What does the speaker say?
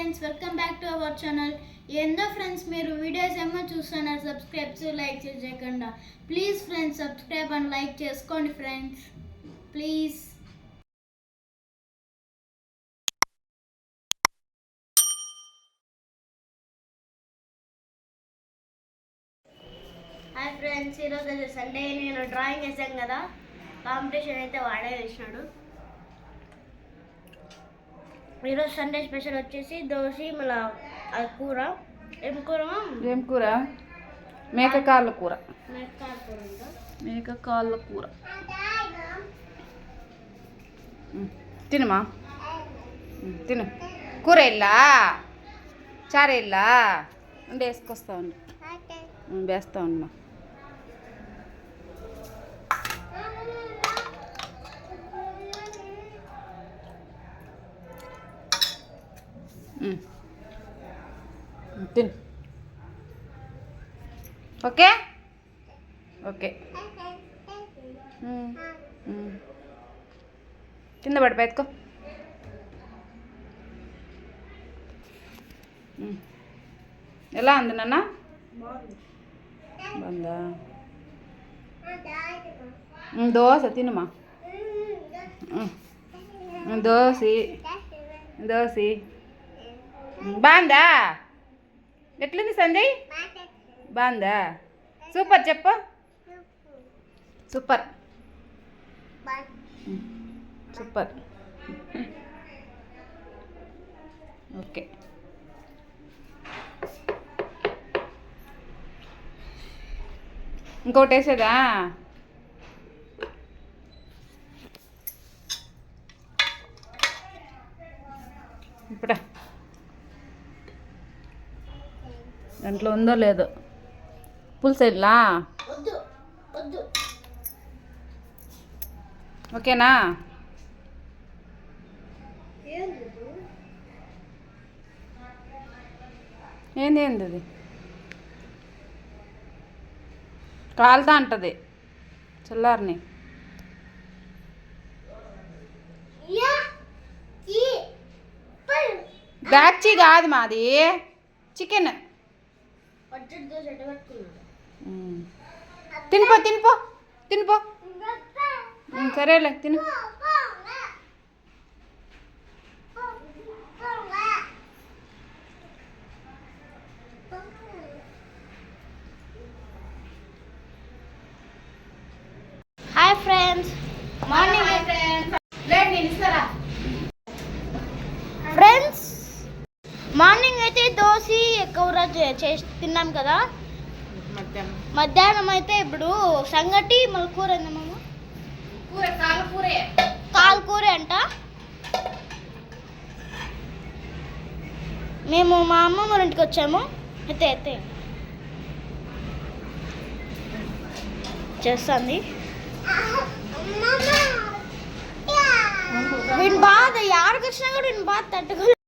Friends welcome back to our channel ఏందో friends మీరు videos ఏమో చూస్తున్నారు సబ్స్క్రైబ్ లైక్ చేయకుండా. Please friends subscribe and like చేసుకోండి ఫ్రెండ్స్ ప్లీజ్ హాయ్ ఫ్రెండ్స్ ఈరోజు సండే నేను డ్రాయింగ్ వేసాం కదా. కాంపిటీషన్ అయితే వాడే వేసినాడు. ఈరోజు సండే స్పెషల్ వచ్చేసి దోశ మళ్ళా కూర. ఏం కూర? ఏం కూర? మేక కాళ్ళ కూర? మేక కాళ్ళ కూర. తినమా? తిను. కూర ఇల్లా చారు ఇల్లా ఉండి వేసుకొస్తా ఉండు. వేస్తా ఉండమా ఉమ్. ఉమ్, తిను ఓకే ఓకే ఉమ్, ఉమ్. కింద పడిపో ఎత్తుకో ఉమ్. ఎలా ఉంది నాన్న బాగుందా ఉమ్, దోశ తినుమా ఉమ్. బాగుందా ఎట్లుంది సంజయ్? బాగుందా సూపర్ చెప్పు. సూపర్. సూపర్. ఓకే. ఇంకోటి వేసేదా? ఇప్పుడా దాంట్లో ఉందో లేదో. పులుసు వద్దు ఓకేనా? ఏంది ఏంది అది కాలుతా అంటది చల్లారిని. బ్యాక్చీ కాదు మాది. చికెన్. తినిపో తినిపో తినిపో. సరేలే తిను. Hi friends. మార్నింగ్ చేసి తిన్నాం కదా? మధ్యాహ్నం. అయితే ఇప్పుడు సంగటి మళ్ళీ కూర ఏందమ్మా కూర కాలు కూరే కాలు కూర అంట. మేము మా అమ్మమ్మ వాళ్ళ ఇంటికి వచ్చాము. అయితే అయితే. చేస్తుంది. వీని బాధ ఆడికి వచ్చినా కూడా వీని బాధ తట్టుకోలేదు